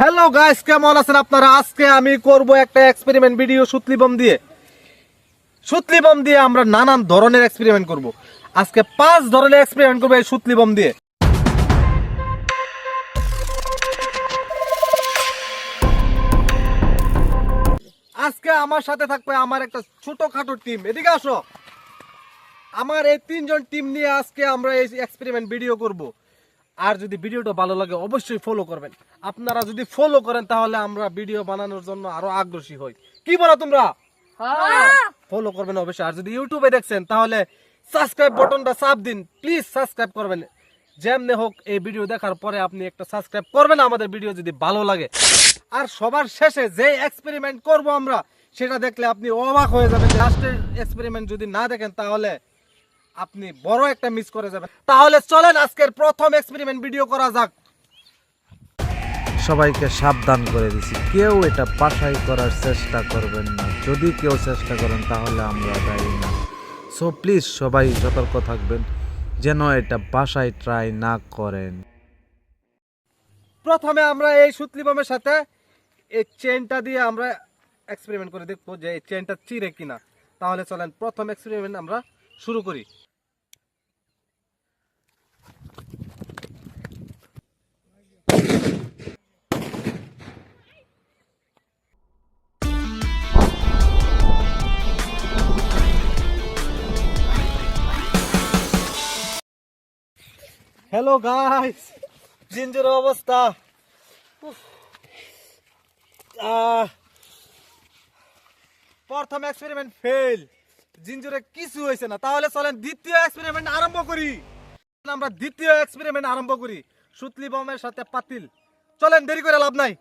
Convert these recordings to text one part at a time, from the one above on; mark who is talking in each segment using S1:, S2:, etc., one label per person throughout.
S1: Hello guys কেমন আছেন আপনারা? আজকে আমি করব একটা এক্সপেরিমেন্ট ভিডিও সুতলি বম দিয়ে। সুতলি বম দিয়ে আমরা নানান ধরনের এক্সপেরিমেন্ট করব। আজকে পাঁচ ধরনের এক্সপেরিমেন্ট করব এই সুতলি বম দিয়ে। আজকে আমার সাথে থাকবে আমার একটা ছোটখাটো টিম এদিকে আসো। আমার এই তিনজন টিম নিয়ে আজকে আমরা এই এক্সপেরিমেন্ট ভিডিও করব। আর যদি ভিডিওটা ভালো লাগে অবশ্যই ফলো করবেন। আপনারা যদি ফলো করেন তাহলে আমরা ভিডিও বানানোর জন্য আরও আগ্রহী হই। কি বলো তোমরা? ফলো করবেন অবশ্যই। আর যদি ইউটিউবে দেখছেন তাহলে সাবস্ক্রাইব বাটনটা চাপ দিন। প্লিজ সাবস্ক্রাইব করবেন। যেমনে হোক এই ভিডিও দেখার পরে আপনি একটা সাবস্ক্রাইব করবেন। আমাদের ভিডিও যদি ভালো লাগে। আর সবার শেষে যে এক্সপেরিমেন্ট করব আমরা সেটা দেখলে আপনি অবাক হয়ে যাবেন লাস্টের এক্সপেরিমেন্ট যদি না দেখেন তাহলে আপনি বড় একটা মিস করে যাবেন। তাহলে চলেন আজকের প্রথম এক্সপেরিমেন্ট ভিডিও করা যাক।
S2: সবাইকে সাবধান করে দিছি। কেউ এটা বাসায় করার চেষ্টা করবেন না। যদি কেউ চেষ্টা করেন তাহলে আমরা দায়ী না। সো প্লিজ সবাই সতর্ক থাকবেন যেন এটা বাসায় ট্রাই না করেন।
S1: প্রথমে আমরা এই সুতলি বোমের সাথে এই চেনটা দিয়ে আমরা এক্সপেরিমেন্ট করে দেখব যে এই চেনটা চিরে কিনা। তাহলে চলেন প্রথম এক্সপেরিমেন্ট আমরা শুরু করি। হ্যালো গাইস জিঞ্জের অবস্থা প্রথম এক্সপেরিমেন্ট ফেল জিঞ্জুরে কিছু হয়েছে না। তাহলে চলেন দ্বিতীয় এক্সপেরিমেন্ট আরম্ভ করি। আমরা দ্বিতীয় এক্সপেরিমেন্ট আরম্ভ করি। সুতলি বমের সাথে পাতিল। চলেন দেরি করে লাভ নাই।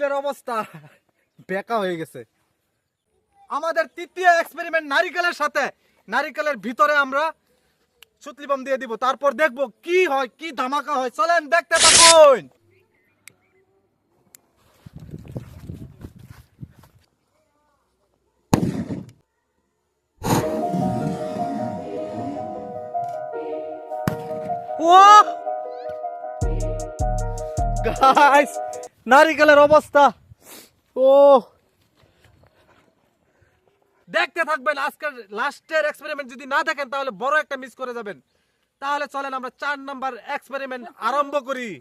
S1: পাতিলের অবস্থা। বেকা হয়ে গেছে। আমাদের তৃতীয় এক্সপেরিমেন্ট নারিকেলের সাথে। নারিকেলের ভিতরে আমরা সুতলি বম দিয়ে দিব। তারপর দেখব কি হয়, কি ধামাকা হয়। চলেন, দেখতে থাকুন। ও নারিকেলের অবস্থা। ও। দেখতে থাকবেন, আজকের লাস্টের এক্সপেরিমেন্ট যদি না দেখেন, তাহলে বড় একটা মিস করে যাবেন। তাহলে চলেন, আমরা চার নাম্বার এক্সপেরিমেন্ট আরম্ভ করি।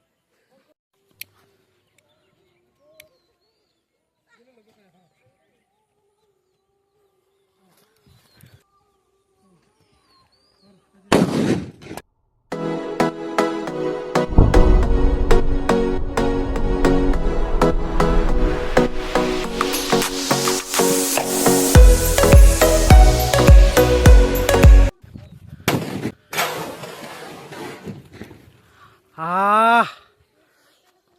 S1: আহ,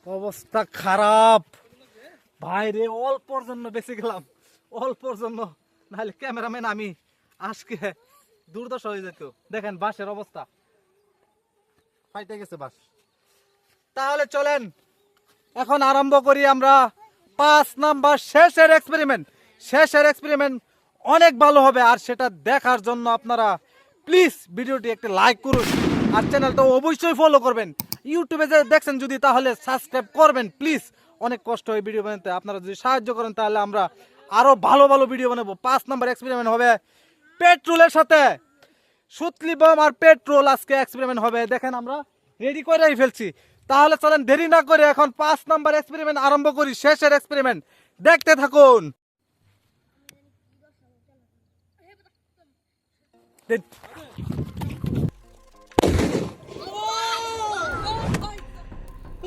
S1: অবস্থা খারাপ। বাইরে অল্পর জন্য বেঁচে গেলাম। অল্পর জন্য, নাহলে ক্যামেরাম্যান আমি। আজকে দুর্দশা হয়ে যেত। দেখেন বাসের অবস্থা। ফাইটে গেছে বাস তাহলে চলেন। এখন আরম্ভ করি আমরা। পাঁচ নাম্বার শেষের এক্সপেরিমেন্ট শেষের এক্সপেরিমেন্ট অনেক ভালো হবে, আর সেটা দেখার জন্য আপনারা প্লিজ ভিডিওটি একটি লাইক করুন। আর চ্যানেলটা অবশ্যই ফলো করবেন। ইউটিউবে যে দেখছেন যদি, তাহলে সাবস্ক্রাইব করবেন প্লিজ অনেক কষ্ট হয় ভিডিও বানাতে। আপনারা যদি সাহায্য করেন, তাহলে আমরা আরও ভালো ভালো ভিডিও বানাবো। পাঁচ নাম্বার এক্সপেরিমেন্ট হবে পেট্রোলের সাথে। সুতলি বম আর পেট্রোল আজকে এক্সপেরিমেন্ট হবে। দেখেন আমরা রেডি করেই ফেলছি। তাহলে চলেন, দেরি না করে এখন পাঁচ নাম্বার এক্সপেরিমেন্ট আরম্ভ করি, শেষের এক্সপেরিমেন্ট দেখতে থাকুন।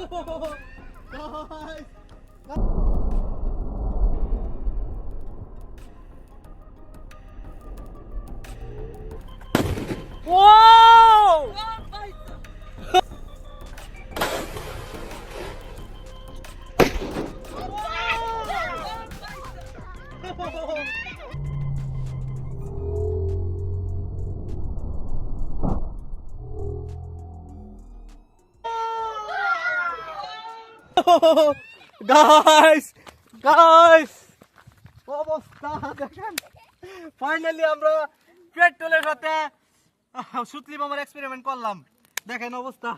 S1: Guys! Whoa! গাইস গাইস অবস্থা, দেখেন। ফাইনালি আমরা পেট্রোলের সাথে সুতলি মামার এক্সপেরিমেন্ট করলাম। দেখেন অবস্থা।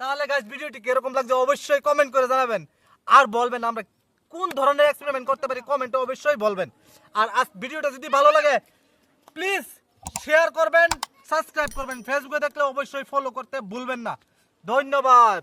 S1: তাহলে গাইস ভিডিওটি কীরকম লাগছে অবশ্যই কমেন্ট করে জানাবেন। আর বলবেন আমরা কোন ধরনের এক্সপেরিমেন্ট করতে পারি কমেন্টে অবশ্যই বলবেন। আর আজ ভিডিওটা যদি ভালো লাগে প্লিজ শেয়ার করবেন সাবস্ক্রাইব করবেন। ফেসবুকে দেখলে অবশ্যই ফলো করতে ভুলবেন না। ধন্যবাদ।